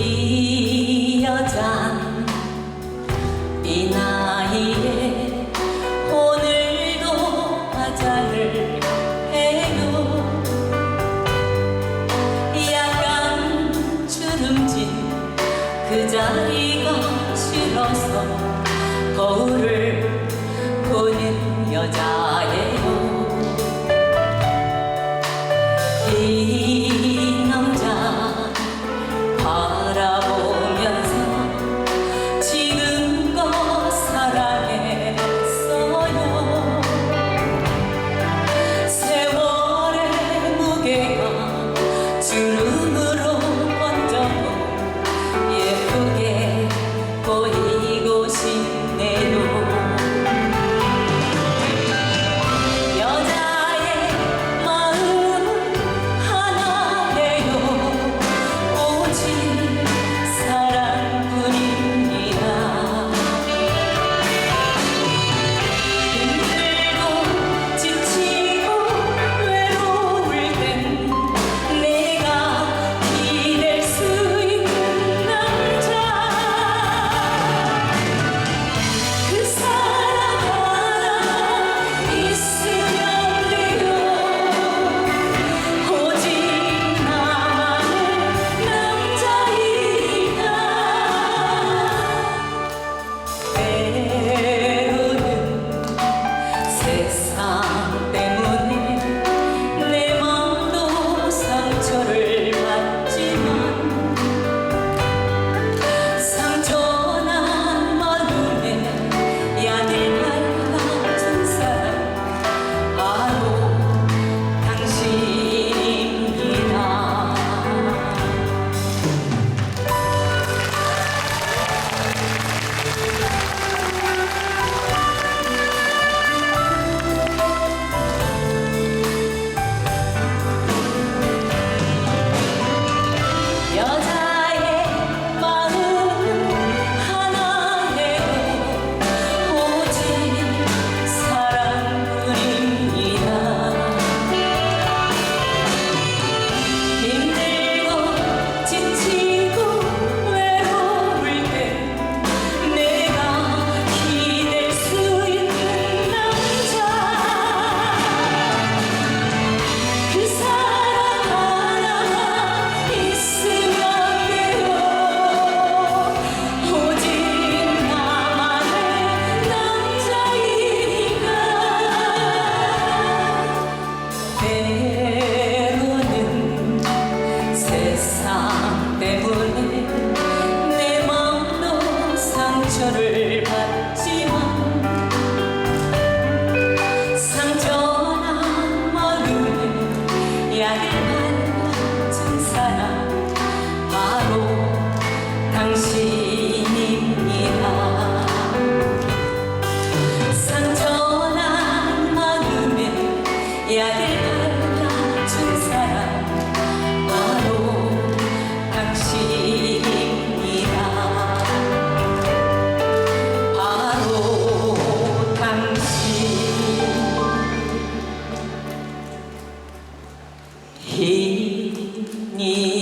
이 여잔 이 나이에 오늘도 화자를 해요. 약간 주름진 그 자리가 싫어서 거울을 보는 여자예요 상처를 받지만 상처나 멀음을 야일만 받은 사람 바로 당신입니다. 听你。